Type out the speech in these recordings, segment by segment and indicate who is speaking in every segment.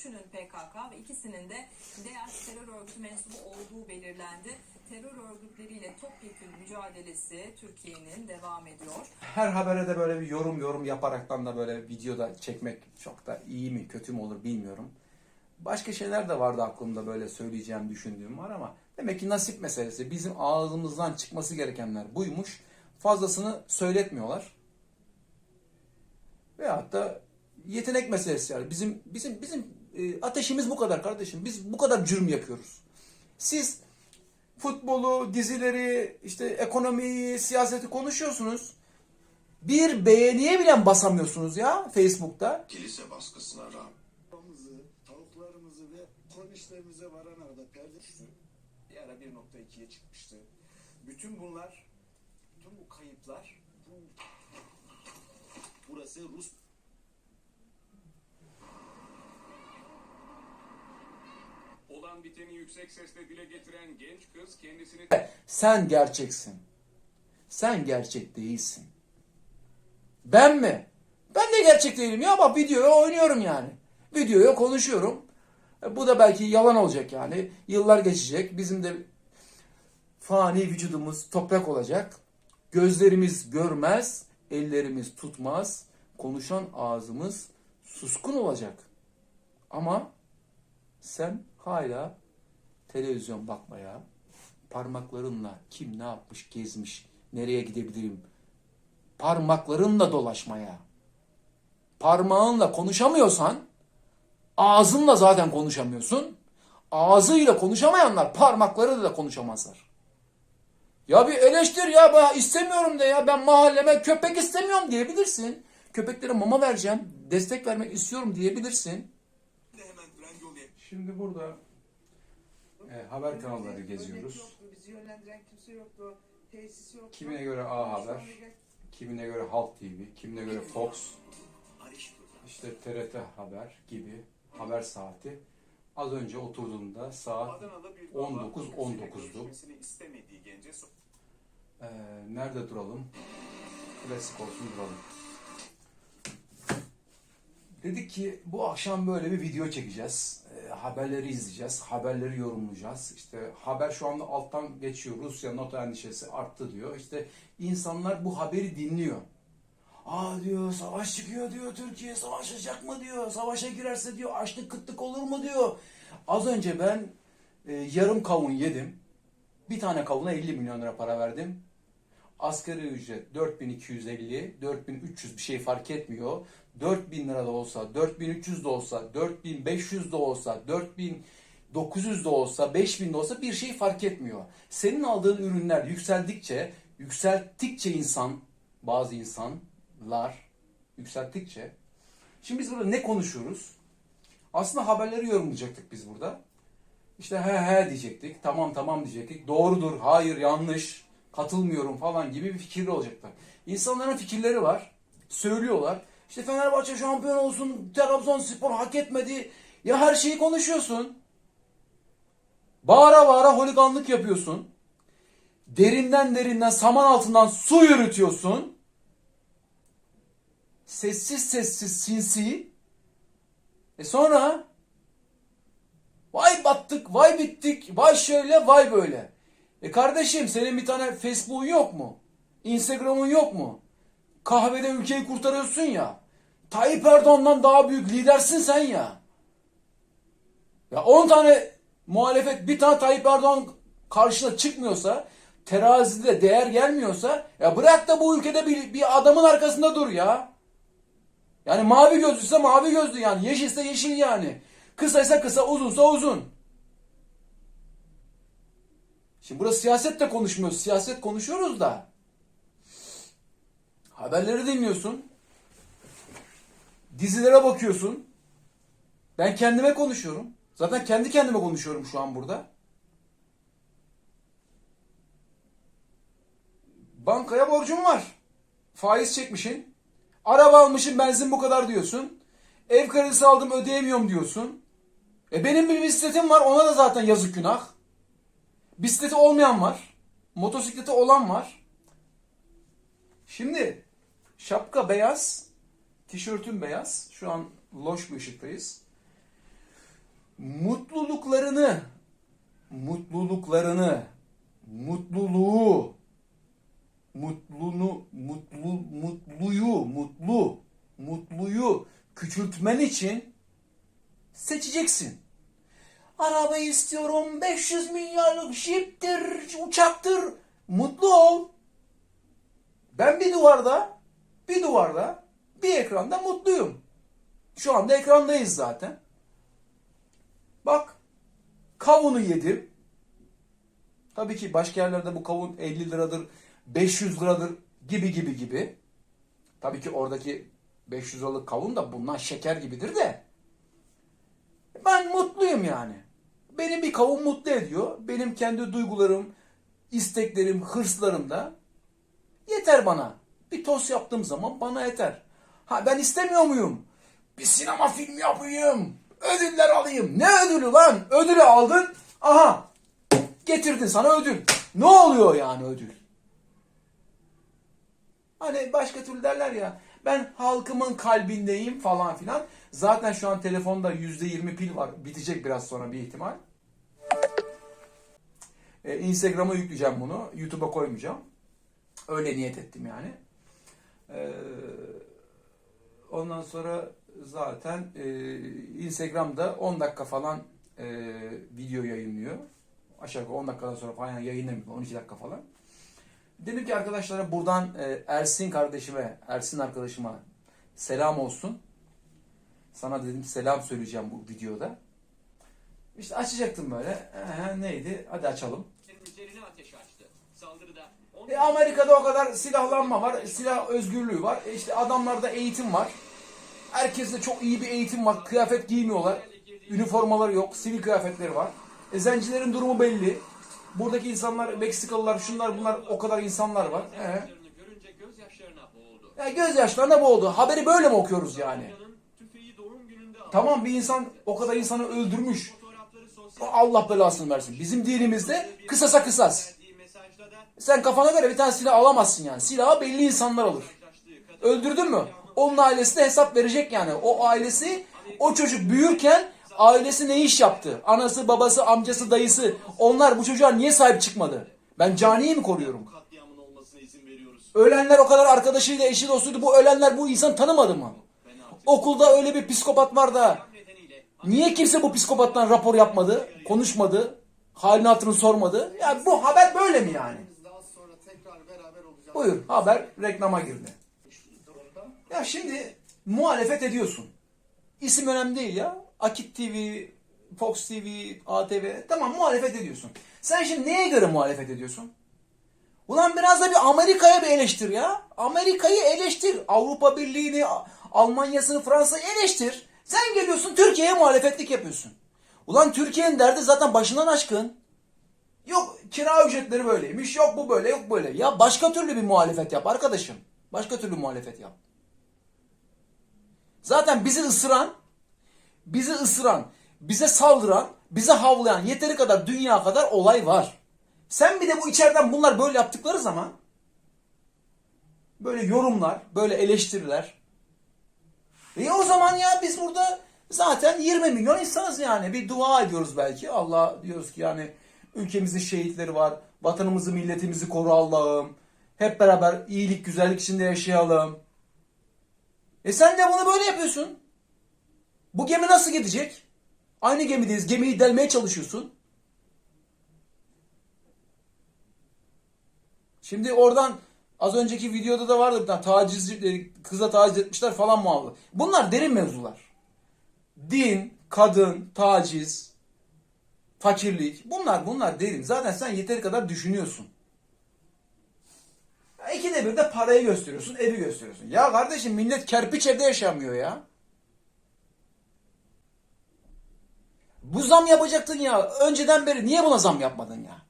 Speaker 1: üçünün PKK ve ikisinin de DEAŞ terör örgütü mensubu olduğu belirlendi. Terör örgütleriyle topyekun mücadelesi Türkiye'nin devam ediyor.
Speaker 2: Her habere de böyle bir yorum yorum yaparaktan da böyle videoda çekmek çok da iyi mi kötü mü olur bilmiyorum. Başka şeyler de vardı aklımda böyle söyleyeceğim düşündüğüm var ama demek ki nasip meselesi. Bizim ağzımızdan çıkması gerekenler buymuş. Fazlasını söyletmiyorlar. Veyahut da yetenek meselesi yani. Bizim bizim bizim e, ateşimiz bu kadar kardeşim. Biz bu kadar cürüm yapıyoruz. Siz futbolu, dizileri, işte ekonomiyi, siyaseti konuşuyorsunuz. Bir beğeniye bile basamıyorsunuz ya Facebook'ta.
Speaker 3: kilise baskısına rağmen
Speaker 4: Tavuklarımızı, tavuklarımızı ve kornişlerimize varan arada perde
Speaker 5: düştü. Bir ara 1.2'ye çıkmıştı. Bütün bunlar, bütün bu kayıplar, bu
Speaker 3: burası Rus
Speaker 6: Olan biteni yüksek sesle dile getiren genç kız kendisini
Speaker 2: Sen gerçeksin. Sen gerçek değilsin. Ben mi? Ben de gerçek değilim ya bak videoya oynuyorum yani. Videoya konuşuyorum. E, Bu da belki yalan olacak yani. Yıllar geçecek. Bizim de fani vücudumuz toprak olacak. Gözlerimiz görmez, ellerimiz tutmaz. Konuşan ağzımız suskun olacak. Ama sen hala televizyon bakmaya, parmaklarınla kim ne yapmış, gezmiş, nereye gidebilirim, parmaklarınla dolaşmaya, parmağınla konuşamıyorsan, ağzınla zaten konuşamıyorsun, ağzıyla konuşamayanlar parmakları da konuşamazlar. Ya bir eleştir ya ben istemiyorum de ya ben mahalleme köpek istemiyorum diyebilirsin. Köpeklere mama vereceğim, destek vermek istiyorum diyebilirsin. Şimdi burada e, haber kanalları geziyoruz.
Speaker 7: Bizi yönlendiren kimse yoktu. Tesis yoktu.
Speaker 2: Kimine göre A Haber, kimine göre Halk TV, kimine göre Fox, işte TRT Haber gibi haber saati. Az önce oturduğumda saat
Speaker 5: Adana'da bir
Speaker 2: 19,
Speaker 5: dava
Speaker 2: 19'du.
Speaker 5: görüşmesini istemediği gence so-
Speaker 2: e, nerede duralım? Klasik olsun duralım. Dedik ki bu akşam böyle bir video çekeceğiz. Haberleri izleyeceğiz. Haberleri yorumlayacağız. İşte haber şu anda alttan geçiyor. Rusya NATO endişesi arttı diyor. İşte insanlar bu haberi dinliyor. Aa diyor savaş çıkıyor diyor Türkiye savaşacak mı diyor. Savaşa girerse diyor açlık kıtlık olur mu diyor. Az önce ben e, yarım kavun yedim. Bir tane kavuna 50 milyon lira para verdim. Asgari ücret 4250, 4300 bir şey fark etmiyor. 4000 lira da olsa, 4300 de olsa, 4500 de olsa, 4900 de olsa, 5000 de olsa bir şey fark etmiyor. Senin aldığın ürünler yükseldikçe, yükselttikçe insan, bazı insanlar yükselttikçe. Şimdi biz burada ne konuşuyoruz? Aslında haberleri yorumlayacaktık biz burada. İşte he he diyecektik, tamam tamam diyecektik, doğrudur, hayır yanlış, katılmıyorum falan gibi bir fikirli olacaklar. İnsanların fikirleri var, söylüyorlar. İşte Fenerbahçe şampiyon olsun, Trabzonspor hak etmedi. Ya her şeyi konuşuyorsun. Bağıra bağıra holiganlık yapıyorsun. Derinden derinden saman altından su yürütüyorsun. Sessiz sessiz sinsi. E sonra Vay battık, vay bittik, vay şöyle, vay böyle. E kardeşim senin bir tane Facebook'un yok mu? Instagram'ın yok mu? Kahvede ülkeyi kurtarıyorsun ya. Tayyip Erdoğan'dan daha büyük lidersin sen ya. Ya 10 tane muhalefet bir tane Tayyip Erdoğan karşına çıkmıyorsa, terazide değer gelmiyorsa ya bırak da bu ülkede bir, bir adamın arkasında dur ya. Yani mavi gözlüyse mavi gözlü yani. Yeşilse yeşil yani. Kısaysa kısa, uzunsa uzun. Şimdi burada siyaset de konuşmuyoruz. Siyaset konuşuyoruz da. Haberleri dinliyorsun. Dizilere bakıyorsun. Ben kendime konuşuyorum. Zaten kendi kendime konuşuyorum şu an burada. Bankaya borcum var. Faiz çekmişin. Araba almışım benzin bu kadar diyorsun. Ev kredisi aldım ödeyemiyorum diyorsun. E benim bir bisikletim var ona da zaten yazık günah. Bisikleti olmayan var. Motosikleti olan var. Şimdi şapka beyaz, tişörtüm beyaz. Şu an loş bir ışıktayız. mutluluklarını, mutluluklarını, mutluluğu, mutlunu, mutlu, mutluyu, mutlu, mutluyu küçültmen için seçeceksin. Araba istiyorum, 500 milyarlık jiptir, uçaktır. Mutlu ol. Ben bir duvarda, bir duvarda, bir ekranda mutluyum. Şu anda ekrandayız zaten. Bak, kavunu yedim. Tabii ki başka yerlerde bu kavun 50 liradır, 500 liradır gibi gibi gibi. Tabii ki oradaki 500 liralık kavun da bundan şeker gibidir de. Ben mutluyum yani. Benim bir kavun mutlu ediyor. Benim kendi duygularım, isteklerim, hırslarım da yeter bana. Bir tost yaptığım zaman bana yeter. Ha ben istemiyor muyum? Bir sinema filmi yapayım. Ödüller alayım. Ne ödülü lan? Ödülü aldın. Aha. Getirdin sana ödül. Ne oluyor yani ödül? Hani başka türlü derler ya. Ben halkımın kalbindeyim falan filan. Zaten şu an telefonda %20 pil var. Bitecek biraz sonra bir ihtimal. Ee, Instagram'a yükleyeceğim bunu. YouTube'a koymayacağım. Öyle niyet ettim yani. Ee, ondan sonra zaten e, Instagram'da 10 dakika falan e, video yayınlıyor. Aşağı yukarı 10 dakikadan sonra falan yani yayınlamıyor. 12 dakika falan. Dedim ki arkadaşlara buradan e, Ersin kardeşime, Ersin arkadaşıma selam olsun. Sana dedim selam söyleyeceğim bu videoda. İşte açacaktım böyle. Ee, neydi? Hadi açalım. E, Amerika'da o kadar silahlanma var, silah özgürlüğü var. E, işte adamlarda eğitim var. Herkeste çok iyi bir eğitim var. Kıyafet giymiyorlar. Üniformaları yok, sivil kıyafetleri var. E, zencilerin durumu belli. Buradaki insanlar, Meksikalılar, şunlar bunlar o kadar insanlar var. E,
Speaker 6: boğuldu.
Speaker 2: ya gözyaşlarına boğuldu. Haberi böyle mi okuyoruz yani? Tamam bir insan o kadar insanı öldürmüş. Allah belasını versin. Bizim dinimizde kısasa kısas. Sen kafana göre bir tane silah alamazsın yani. Silahı belli insanlar alır. Öldürdün mü? Onun ailesi de hesap verecek yani. O ailesi o çocuk büyürken ailesi ne iş yaptı? Anası, babası, amcası, dayısı onlar bu çocuğa niye sahip çıkmadı? Ben caniyi mi koruyorum? Ölenler o kadar arkadaşıyla, eşi, dostuydu. Bu ölenler bu insan tanımadı mı? Okulda öyle bir psikopat var da niye kimse bu psikopattan rapor yapmadı, konuşmadı, halini hatırını sormadı? Ya bu haber böyle mi yani? Buyur haber reklama girdi. Ya şimdi muhalefet ediyorsun. İsim önemli değil ya. Akit TV, Fox TV, ATV tamam muhalefet ediyorsun. Sen şimdi neye göre muhalefet ediyorsun? Ulan biraz da bir Amerika'ya bir eleştir ya. Amerika'yı eleştir. Avrupa Birliği'ni, Almanya'sını, Fransa'yı eleştir. Sen geliyorsun Türkiye'ye muhalefetlik yapıyorsun. Ulan Türkiye'nin derdi zaten başından aşkın. Yok kira ücretleri böyleymiş, yok bu böyle, yok böyle. Ya başka türlü bir muhalefet yap arkadaşım. Başka türlü muhalefet yap. Zaten bizi ısıran, bizi ısıran, bize saldıran, bize havlayan yeteri kadar dünya kadar olay var. Sen bir de bu içeriden bunlar böyle yaptıkları zaman böyle yorumlar, böyle eleştiriler. E o zaman ya biz burada zaten 20 milyon insanız yani. Bir dua ediyoruz belki. Allah diyoruz ki yani ülkemizin şehitleri var. Vatanımızı, milletimizi koru Allah'ım. Hep beraber iyilik, güzellik içinde yaşayalım. E sen de bunu böyle yapıyorsun. Bu gemi nasıl gidecek? Aynı gemideyiz. Gemiyi delmeye çalışıyorsun. Şimdi oradan az önceki videoda da vardı bir tane taciz, kıza taciz etmişler falan muhabbet. Bunlar derin mevzular. Din, kadın, taciz, fakirlik. Bunlar bunlar derin. Zaten sen yeteri kadar düşünüyorsun. İkide bir de parayı gösteriyorsun, evi gösteriyorsun. Ya kardeşim millet kerpiç evde yaşamıyor ya. Bu zam yapacaktın ya. Önceden beri niye buna zam yapmadın ya?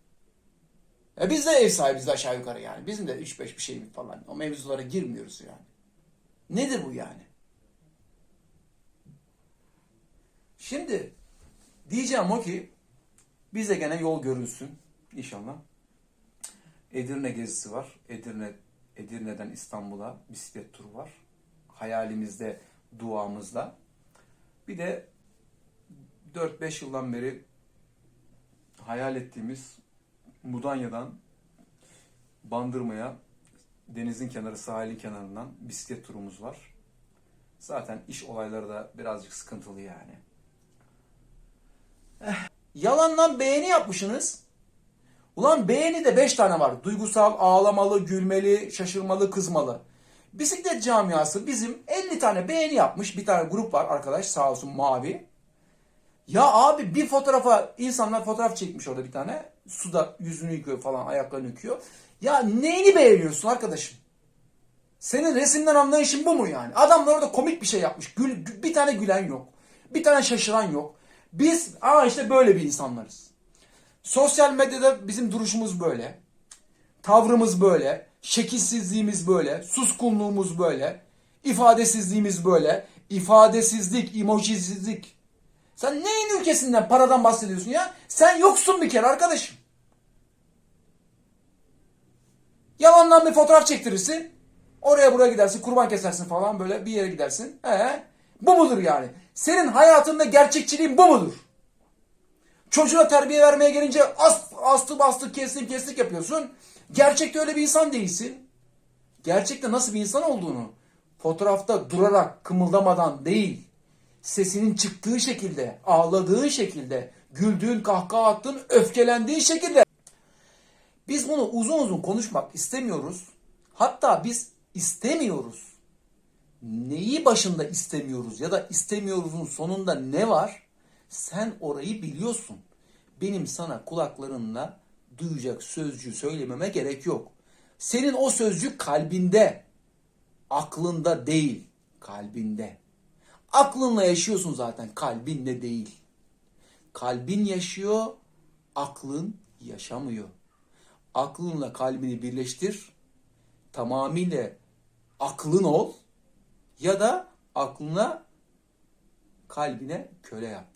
Speaker 2: E biz de ev sahibiz de aşağı yukarı yani. Bizim de 3-5 bir şey falan. O mevzulara girmiyoruz yani. Nedir bu yani? Şimdi diyeceğim o ki bize gene yol görünsün inşallah. Edirne gezisi var. Edirne Edirne'den İstanbul'a bisiklet turu var. Hayalimizde, duamızda. Bir de 4-5 yıldan beri hayal ettiğimiz Mudanya'dan Bandırma'ya denizin kenarı, sahilin kenarından bisiklet turumuz var. Zaten iş olayları da birazcık sıkıntılı yani. Eh, yalandan beğeni yapmışsınız. Ulan beğeni de 5 tane var. Duygusal, ağlamalı, gülmeli, şaşırmalı, kızmalı. Bisiklet camiası bizim 50 tane beğeni yapmış. Bir tane grup var arkadaş sağ olsun mavi. Ya abi bir fotoğrafa insanlar fotoğraf çekmiş orada bir tane. Suda yüzünü yıkıyor falan ayaklarını yıkıyor. Ya neyini beğeniyorsun arkadaşım? Senin resimden anlayışın bu mu yani? Adamlar orada komik bir şey yapmış. Gül, gü- bir tane gülen yok. Bir tane şaşıran yok. Biz aa işte böyle bir insanlarız. Sosyal medyada bizim duruşumuz böyle. Tavrımız böyle. Şekilsizliğimiz böyle. Suskunluğumuz böyle. ifadesizliğimiz böyle. İfadesizlik, emojisizlik. Sen neyin ülkesinden paradan bahsediyorsun ya? Sen yoksun bir kere arkadaşım. Yalandan bir fotoğraf çektirirsin. Oraya buraya gidersin, kurban kesersin falan böyle bir yere gidersin. He? Bu mudur yani? Senin hayatında gerçekçiliğin bu mudur? Çocuğa terbiye vermeye gelince ast, astı bastı kestim kestik yapıyorsun. Gerçekte öyle bir insan değilsin. Gerçekte nasıl bir insan olduğunu fotoğrafta durarak kımıldamadan değil sesinin çıktığı şekilde, ağladığın şekilde, güldüğün, kahkaha attığın, öfkelendiğin şekilde. Biz bunu uzun uzun konuşmak istemiyoruz. Hatta biz istemiyoruz. Neyi başında istemiyoruz ya da istemiyoruzun sonunda ne var? Sen orayı biliyorsun. Benim sana kulaklarınla duyacak sözcüğü söylememe gerek yok. Senin o sözcük kalbinde, aklında değil, kalbinde. Aklınla yaşıyorsun zaten, kalbinle değil. Kalbin yaşıyor, aklın yaşamıyor. Aklınla kalbini birleştir, tamamıyla aklın ol ya da aklına kalbine köle yap.